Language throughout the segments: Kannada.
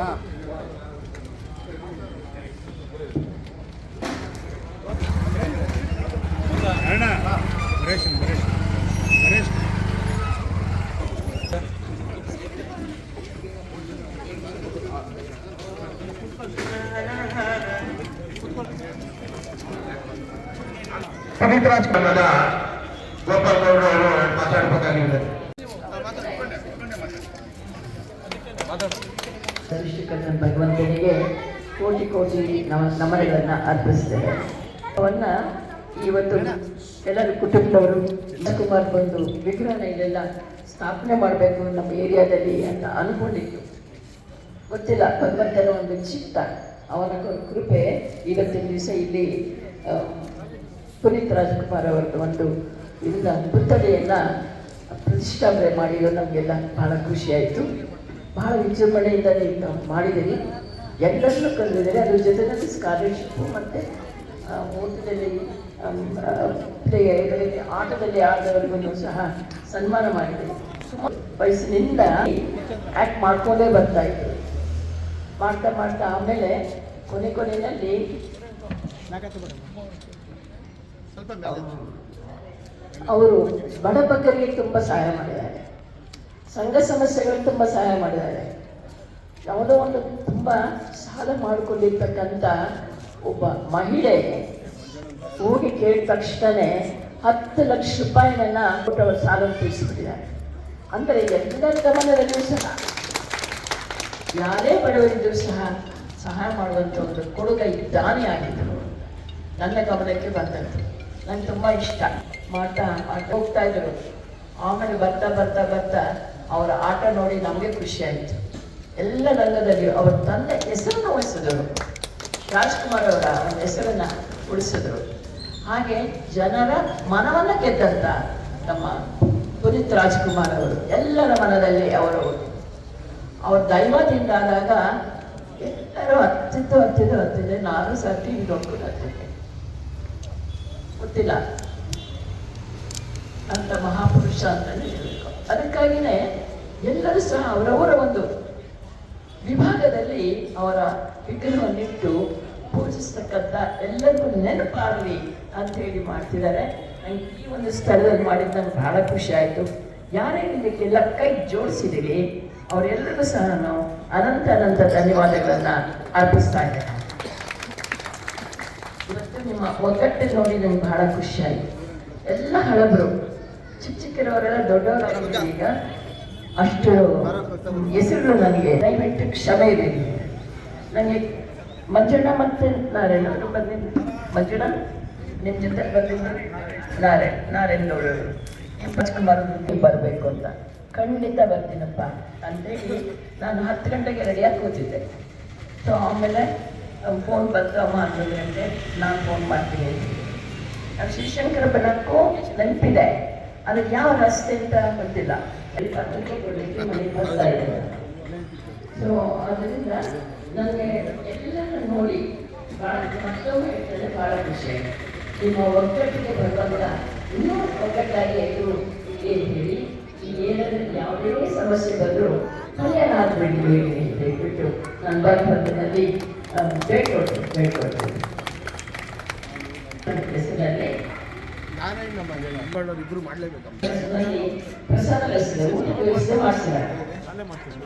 ಪ- ಪ- ಪ- ಪುರಸ್ಕಾರವನ್ನು ಕುತ್ಕಾಣದ ಹಿರಿಯರು ಎಲ್ಲರೂ ಸೇರಿ ಕಾರ್ಯಕ್ರಮ ಪುನೀತ್ ರಾಜ್ಕುಮಾರದ ಗೋಪಾಲ್ ಗೌಡ್ರು ಅವರು ಮಾತಾಡ್ಬೇಕಾಗಿದೆ ಸೃಷ್ಟಿಕರ್ತನ ಭಗವಂತನಿಗೆ ಕೋಟಿ ಕೋಟಿ ನಮ, ನಮನಗಳನ್ನು ಅರ್ಪಿಸ್ತೇವೆ ಅವನ್ನ ಇವತ್ತು ಎಲ್ಲರೂ ಕುಟುಂಬದವರು ಕುಮಾರ್ ಬಂದು ವಿಗ್ರಹನ ಇಲ್ಲೆಲ್ಲ ಸ್ಥಾಪನೆ ಮಾಡಬೇಕು ನಮ್ಮ ಏರಿಯಾದಲ್ಲಿ ಅಂತ ಅನ್ಕೊಂಡಿತ್ತು. ಗೊತ್ತಿಲ್ಲ ಭಗವಂತನ ಒಂದು ಚಿತ್ತ, ಅವನ ಕೃಪೆ ಇವತ್ತಿನ ದಿವಸ ಇಲ್ಲಿ ಪುನೀತ್ ರಾಜ್ಕುಮಾರ್ ಅವರದ್ದು ಒಂದು ಇದನ್ನ ಪುತ್ಥಳಿಯನ್ನು ಪ್ರತಿಷ್ಠಾಪನೆ ಮಾಡಿರೋ ನಮಗೆಲ್ಲ ಬಹಳ ಖುಷಿಯಾಯಿತು ಬಹಳ ವಿಜೃಂಭಣೆಯಿಂದ ನೀವು ಮಾಡಿದ್ದೀವಿ. ಎಲ್ಲರನ್ನೂ ಕರೆದಿದ್ದಾರೆ. ಅದ್ರ ಜೊತೆಯಲ್ಲಿ ಸ್ಕಾಲರ್ಶಿಪ್ಪು ಮತ್ತು ಓಟದಲ್ಲಿ ಆಟದಲ್ಲಿ ಆದವರಿಗೂ ಸಹ ಸನ್ಮಾನ ಮಾಡಿದ್ದೀವಿ ಸುಮಾರು ವಯಸ್ಸಿನಿಂದ ಆ್ಯಕ್ಟ್ ಮಾಡ್ಕೊಂಡೇ ಬರ್ತಾ ಇದ್ರು ಮಾಡ್ತಾ ಮಾಡ್ತಾ ಆಮೇಲೆ ಕೊನೆ ಕೊನೆಯಲ್ಲಿ ಅವರು ಬಡಬಗ್ಗರಿಗೆ ತುಂಬ ಸಹಾಯ ಮಾಡಿದ್ದಾರೆ. ಸಂಘ ಸಮಸ್ಯೆಗಳಿಗೆ ತುಂಬ ಸಹಾಯ ಮಾಡಿದ್ದಾರೆ. ಯಾವುದೋ ಒಂದು ತುಂಬ ಸಾಲ ಮಾಡಿಕೊಂಡಿರ್ತಕ್ಕಂಥ ಒಬ್ಬ ಮಹಿಳೆ ಹೋಗಿ ಕೇಳಿದ ತಕ್ಷಣ ಹತ್ತು ಲಕ್ಷ ರೂಪಾಯಿನನ್ನ ಕೊಟ್ಟು ಅವರು ಸಾಲ ತೀರಿಸಿಬಿಟ್ಟಿದ್ದಾರೆ ಅಂದರೆ ಎಲ್ಲರ ಗಮನದಲ್ಲಿಯೂ ಸಹ, ಯಾರೇ ಬಡವರಿದ್ದರೂ ಸಹ ಸಹಾಯ ಮಾಡುವಂಥ ಒಂದು ಕೊಡುಗೆ ಇದ್ದಾನೆ ಆಗಿದ್ದರು ನನ್ನ ಗಮನಕ್ಕೆ ಬಂದದ್ದು ನಂಗೆ ತುಂಬ ಇಷ್ಟ. ಮಾಡ್ತಾ ಮಾಡ್ತಾ ಹೋಗ್ತಾ ಇದ್ರು. ಆಮೇಲೆ ಬರ್ತಾ ಬರ್ತಾ ಬರ್ತಾ ಅವರ ಆಟ ನೋಡಿ ನಮಗೆ ಖುಷಿ ಆಯಿತು ಎಲ್ಲ ರಂಗದಲ್ಲಿ ಅವರ ತಂದೆ ಹೆಸರನ್ನು ಉಳಿಸಿದರು. ರಾಜ್ಕುಮಾರ್ ಅವರ ಒಂದು ಹೆಸರನ್ನು ಉಳಿಸಿದ್ರು. ಹಾಗೆ ಜನರ ಮನವನ್ನು ಗೆದ್ದಂತ ನಮ್ಮ ಪುನೀತ್ ರಾಜ್ಕುಮಾರ್ ಅವರು ಎಲ್ಲರ ಮನದಲ್ಲಿ ಅವರು ಅವ್ರ ದೈವದಿಂದ ಆದಾಗ ಎಲ್ಲರೂ ಹತ್ತಿದ್ದು ಹತ್ತಿದ್ದು, ಹತ್ತಿದ್ದೆ. ನಾನು ಸರ್ತಿ ನೋಡ್ಕೊಂಡು ಹತ್ತಿದ್ದೆ. ಗೊತ್ತಿಲ್ಲ. ಅಂತ ಮಹಾಪುರುಷ ಅಂತಲೇ ಹೇಳಬೇಕು. ಅದಕ್ಕಾಗಿಯೇ ಎಲ್ಲರೂ ಸಹ ಅವರವರ ಒಂದು ವಿಭಾಗದಲ್ಲಿ ಅವರ ವಿಗ್ರಹವನ್ನಿಟ್ಟು ಪೂಜಿಸ್ತಕ್ಕಂಥ ಎಲ್ಲರಿಗೂ ನೆನಪಾಗಲಿ ಅಂತ ಹೇಳಿ ಮಾಡ್ತಿದ್ದಾರೆ. ನಂಗೆ ಈ ಒಂದು ಸ್ಥಳದಲ್ಲಿ ಮಾಡಿದ್ದು ನಂಗೆ ಬಹಳ ಖುಷಿ ಆಯಿತು. ಯಾರೇ ಇದಕ್ಕೆಲ್ಲ ಕೈ ಜೋಡಿಸಿದ್ದೀವಿ ಅವರೆಲ್ಲರಿಗೂ ಸಹ ನಾನು ಅನಂತ ಅನಂತ ಧನ್ಯವಾದಗಳನ್ನು ಅರ್ಪಿಸ್ತಾ ಇದ್ದೇನೆ. ಇವತ್ತು ನಿಮ್ಮ ಒಗ್ಗಟ್ಟೆ ನೋಡಿ ನಂಗೆ ಬಹಳ ಖುಷಿ ಆಯಿತು. ಎಲ್ಲ ಹಳಬರು ಚಿಕ್ಕ ಚಿಕ್ಕಿರೋರೆಲ್ಲ ದೊಡ್ಡವರಾಗಿದ್ದಾರೆ ಈಗ ಅಷ್ಟು ಹೆಸರು ನನಗೆ ದಯವಿಟ್ಟು ಕ್ಷಮೆ ಇದೆ ನನಗೆ ಮಂಜಣ್ಣ ಮತ್ತೆ ನಾರಾಯಣ ಅವರು ಬಂದಿದ್ದು ಮಂಜಣ್ಣ ನಿಮ್ಮ ಜೊತೆ ಬಂದಿದ್ದ ನಾರಾಯಣ, ನಾರಾಯಣ್ ಅವರು ಬರಬೇಕು ಅಂತ. ಖಂಡಿತ ಬರ್ತೀನಪ್ಪ. ಅಂದರೆ ನಾನು ಹತ್ತು ಗಂಟೆಗೆ ರೆಡಿಯಾಗಿ ಕೂತಿದ್ದೆ. ಸೊ ಆಮೇಲೆ ಫೋನ್ ಬಂತು, ಅಮ್ಮ, ಹನ್ನೊಂದು ಗಂಟೆ, ನಾನು ಫೋನ್ ಮಾಡ್ತೀನಿ. ಅಂತ ಶಿವಶಂಕರ ಶ್ರೀಶಂಕರ ನೆನಪಿದೆ. ಅದಕ್ಕೆ ಯಾವ ರಸ್ತೆ ಅಂತ ಗೊತ್ತಿಲ್ಲ. ಪತ್ರಿಕೆ ಕೊಡಲಿಕ್ಕೆ ಮನೆಗೆ ಬರ್ತಾ ಸೊ ಅದರಿಂದ ನನಗೆ ಎಲ್ಲರೂ ನೋಡಿ ಭಾಳ ಮತ್ತೊಮ್ಮೆ ಬಹಳ ಭಾಳ ಖುಷಿ. ನಿಮ್ಮ ಒಗ್ಗಟ್ಟಿಗೆ ಬರುವಾಗ ಇನ್ನೂ ಒಗ್ಗಟ್ಟಾಗಿ ಎದುರು ಏನು ಹೇಳಿ ಈ ಏನಾದರೂ ಯಾವುದೇ ಸಮಸ್ಯೆ ಬಂದರೂ ಪರಿಹಾರ ಆಗಬೇಡಿ ಅಂತ ಹೇಳ್ಬಿಟ್ಟು ನಾನು ಬರಬಂದಿನಲ್ಲಿ ಬೇಡ್ಕೊಡ್ತೀನಿ ಬೇಡ್ಕೊಡ್ತೀನಿ. ನನ್ನ ಹೆಸರಲ್ಲಿ ನಾರಾಯಣ ನಮ್ಮ ಇಬ್ಬರು ಇಬ್ರು ಮಾಡ್ಲೇಬೇಕಮ್ಮ ಅಲ್ಲೇ ಮಾಡ್ತೀವಿ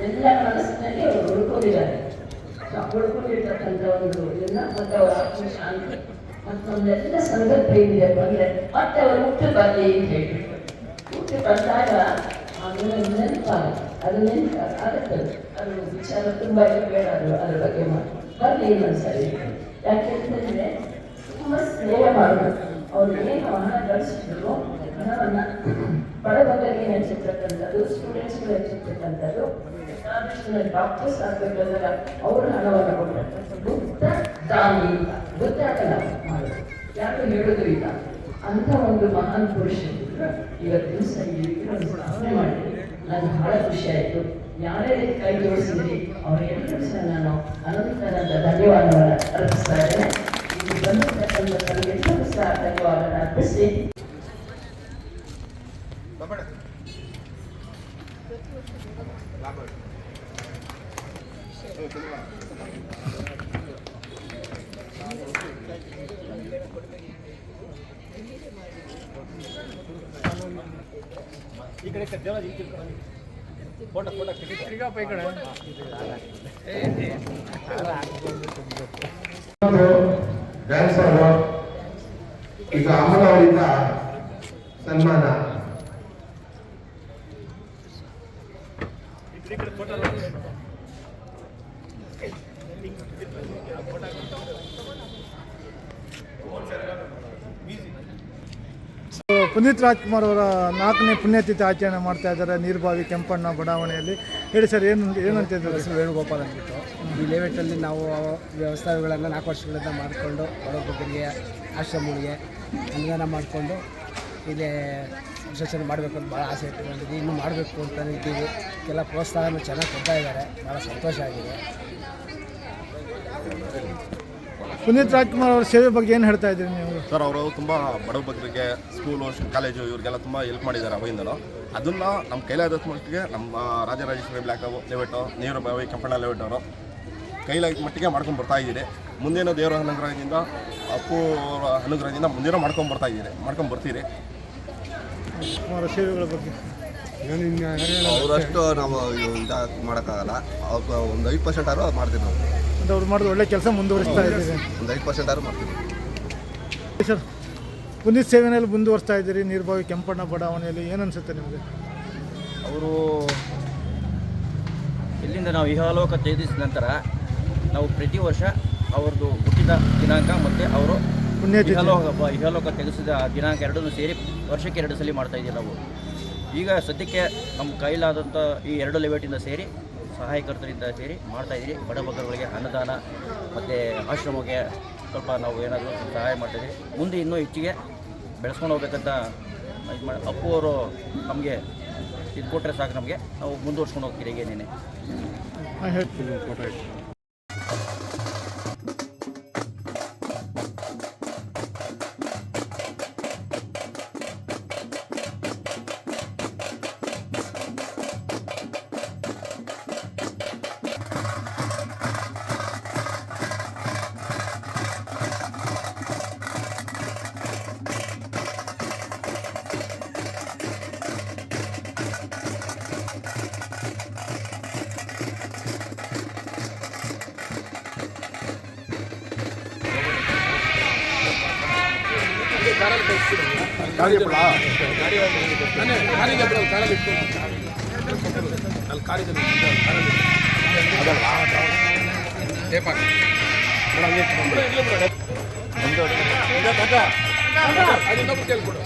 ಎಲ್ಲ ಮನಸ್ಸಿನಲ್ಲಿ ಅವರು ಉಳ್ಕೊಂಡಿದ್ದಾರೆ. ಉಳ್ಕೊಂಡಿರ್ತಕ್ಕಂಥ ಒಂದು ಇದನ್ನ ಮತ್ತೆ ಅವರ ಆತ್ಮ ಶಾಂತಿ ಮತ್ತೊಂದೆಲ್ಲ ಸಂದರ್ಭ ಏನಿದೆ ಬಂದ್ರೆ ಮತ್ತೆ ಅವರು ಹುಟ್ಟು ಬರಲಿ ಅಂತ ಹೇಳ್ಬಿಟ್ಟು ಹುಟ್ಟು ಬಂದಾಗ ನೆನಪಾಗ ನೆನಪಾಗುತ್ತೆ ಅದು ನೆನಪ ಆಗುತ್ತೆ ಅದು ವಿಚಾರ ತುಂಬ ಬೇಡ ಅದು ಅದ್ರ ಬಗ್ಗೆ ಮಾತು ಬರಲಿ ಇನ್ನೊಂದ್ಸರಿ ಯಾಕೆಂತಂದ್ರೆ ತುಂಬ ಸ್ನೇಹ ಮಾಡಬೇಕು ಅವ್ರು ಏನು ಹಣ ಗಳಿಸಿದ್ರು ಹಣವನ್ನ ಬಡಬಗರಿಗೆ ಹೆಚ್ಚಿರ್ತಕ್ಕಂಥದ್ದು ಸ್ಟೂಡೆಂಟ್ಸ್ಗಳು ಹೆಚ್ಚಿರ್ತಕ್ಕಂಥದ್ದು ಡಾಕ್ಟರ್ಸ್ ಆಗಬೇಕಾದಾಗ ಅವರು ಹಣವನ್ನು ಕೊಟ್ಟರು ಬುದ್ಧ ದಾನಿ ಬುದ್ಧ ಅಲ್ಲ, ಮಾಡೋದು. ಯಾರು ಹೇಳೋದು ಇಲ್ಲ ಅಂತ ಒಂದು ಮಹಾನ್ ಪುರುಷರು ಇವತ್ತಿನ ಸಂಗೀತ ಸ್ಥಾಪನೆ ಮಾಡಿದ್ರು ನನಗೆ ಬಹಳ ಖುಷಿ ಆಯಿತು ಯಾರ್ಯಾರೇ ಕೈ ಜೋಡಿಸಿದ್ರಿ ಅವರೆಲ್ಲರೂ ಸಹ ನಾನು ಅನಂತರದ ಧನ್ಯವಾದವನ್ನು ಅರ್ಪಿಸ್ತಾ ಇದ್ದೇನೆ ಇದು ಬಂದಿರ್ತಕ್ಕಂಥವರಿಗೆಲ್ಲರೂ ಸಹ ಧನ್ಯವಾದವನ್ನು ಅರ್ಪಿಸಿ ಡ್ಯಾನ್ಸರ್ ಈಗ ಅಮಲ ಅವರಿಂದ ಸನ್ಮಾನ ಪುನೀತ್ ರಾಜ್ಕುಮಾರ್ ಅವರ ನಾಲ್ಕನೇ ಪುಣ್ಯತಿಥಿ ಆಚರಣೆ ಮಾಡ್ತಾ ಇದ್ದಾರೆ, ನೀರ್ಬಾವಿ ಕೆಂಪಣ್ಣ ಬಡಾವಣೆಯಲ್ಲಿ. ಹೇಳಿ ಸರ್, ಏನು ಏನಂತ ಹೆಸರು ವೇಣುಗೋಪಾಲ್ ಅಂದ್ಬಿಟ್ಟು. ಈ ಲೇಔಟಲ್ಲಿ ನಾವು ವ್ಯವಸ್ಥೆಗಳನ್ನು ನಾಲ್ಕು ವರ್ಷಗಳಿಂದ ಮಾಡಿಕೊಂಡು ಬಡವರಿಗೆ ಆಶ್ರಮಗಳಿಗೆ ಅನುದಾನ ಮಾಡಿಕೊಂಡು ಇಲ್ಲಿ ವಿಸರ್ಜನೆ ಮಾಡಬೇಕು ಅಂತ ಭಾಳ ಆಸೆ ಇಟ್ಕೊಂಡಿದ್ದೀವಿ. ಇನ್ನೂ ಮಾಡಬೇಕು ಅಂತ ಇದ್ದೀವಿ. ಕೆಲ ಪ್ರೋತ್ಸಾಹನ ಚೆನ್ನಾಗಿ ಕೊಡ್ತಾ ಇದ್ದಾರೆ. ಭಾಳ ಸಂತೋಷ ಆಗಿದೆ. ಪುನೀತ್ ರಾಜ್ಕುಮಾರ್ ಅವರ ಸೇವೆ ಬಗ್ಗೆ ಏನು ಹೇಳ್ತಾ ಇದ್ದೀರಿ ನೀವು? ಸರ್ ಅವರು ತುಂಬ ಬಡವ ಬಗ್ಗರಿಗೆ ಸ್ಕೂಲು ಕಾಲೇಜು ಇವರಿಗೆಲ್ಲ ತುಂಬ ಹೆಲ್ಪ್ ಮಾಡಿದ್ದಾರೆ ಅವಾಗಿಂದಲೂ ಅದನ್ನು ನಮ್ಮ ಕೈಲಾದಷ್ಟು ಮಟ್ಟಿಗೆ ನಮ್ಮ ರಾಜರಾಜೇಶ್ವರಿ ಬ್ಲಾಕ್ ಲೇಔಟು ನೀರು ಬಾವಿ ಕೆಂಪಣ್ಣ ಲೇಔಟ್ ಅವರು ಕೈಲಾದ ಮಟ್ಟಿಗೆ ಮಾಡ್ಕೊಂಡು ಬರ್ತಾ ಇದ್ದೀರಿ. ಮುಂದಿನ ದೇವರ ಅನುಗ್ರಹದಿಂದ ಅಪ್ಪು ಅವರ ಅನುಗ್ರಹದಿಂದ ಮುಂದಿನ ಮಾಡ್ಕೊಂಡು ಬರ್ತಾ ಇದ್ದೀರಿ. ಮಾಡ್ಕೊಂಡು ಬರ್ತೀರಿ. ಅವರ ಸೇವೆಗಳ ಬಗ್ಗೆ. ಅವರಷ್ಟು ನಾವು ಇದು ಮಾಡೋಕ್ಕಾಗಲ್ಲ. ಅವ್ರು ಒಂದು ಐದು ಪರ್ಸೆಂಟ್ ಆದರೂ ಮಾಡ್ತೀವಿ ನಾವು. ಅವ್ರು ಮಾಡಿದ ಒಳ್ಳೆ ಕೆಲಸ ಮುಂದುವರಿಸ್ತಾ ಇದ್ದೀರಿ. ಒಂದು ಐದು ಪರ್ಸೆಂಟ್ ಆದ್ರೂ ಮಾಡ್ತೀವಿ. ಸರ್ ಪುನೀತ್ ಸೇವೆನಲ್ಲಿ ಮುಂದುವರಿಸ್ತಾ ಇದ್ದೀರಿ ನೀರ್ಬಾವಿ ಕೆಂಪಣ್ಣ ಬಡಾವಣೆಯಲ್ಲಿ ಏನು ಅನ್ಸುತ್ತೆ ನಿಮಗೆ? ಅವರು ಇಲ್ಲಿಂದ ನಾವು ಇಹಾಲೋಕ ತ್ಯಜಿಸಿದ ನಂತರ ನಾವು ಪ್ರತಿ ವರ್ಷ ಅವ್ರದ್ದು ಹುಟ್ಟಿದ ದಿನಾಂಕ ಮತ್ತು ಅವರು ಪುಣ್ಯ ಇಹಾಲೋಕ ಬ- ಇಹಲೋಕ ತೆಗೆಸಿದ ದಿನಾಂಕ ಎರಡನ್ನೂ ಸೇರಿ ವರ್ಷಕ್ಕೆ ಎರಡು ಸಲ ಮಾಡ್ತಾ ಇದ್ದೀವಿ ನಾವು. ಈಗ ಸದ್ಯಕ್ಕೆ ನಮ್ಮ ಕೈಲಾದಂಥ ಈ ಎರಡು ಲೆವೆಟಿಂದ ಸೇರಿ ಸಹಾಯಕರ್ತರಿಂದ ಸೇರಿ ಮಾಡ್ತಾ ಇದ್ದೀರಿ. ಬಡ ಭಕ್ತರುಗಳಿಗೆ ಅನ್ನದಾನ ಮತ್ತು ಆಶ್ರಮಕ್ಕೆ ಸ್ವಲ್ಪ ನಾವು ಏನಾದರೂ ಸಹಾಯ ಮಾಡ್ತಾಯಿದ್ದೀವಿ ಮುಂದೆ ಇನ್ನೂ ಹೆಚ್ಚಿಗೆ ಬೆಳೆಸ್ಕೊಂಡು ಹೋಗ್ಬೇಕಂತ ಇದು ಮಾಡಿ ಅಪ್ಪು ಅವರು ನಮಗೆ ಇದು ಕೊಟ್ಟರೆ ಸಾಕು ನಮಗೆ. ನಾವು ಮುಂದುವರ್ಸ್ಕೊಂಡು ಹೋಗ್ತೀರಿ. ಏನೇನೆ? ಹೇಳ್ತೀನಿ ಕಾರ್ಯಪಡ ಕಾರ್ಯಪಡ ಕಾರ್ಯಕ್ಕೆ ಅಲ್ಲಿ ಕಾರ್ಯದಲ್ಲಿ ಅದಲ್ಲ ಏಪಾಕ ಒಂದು ಅದು ಇನ್ನೊಬ್ಬರು ಕೇಳ್ಕೊಡು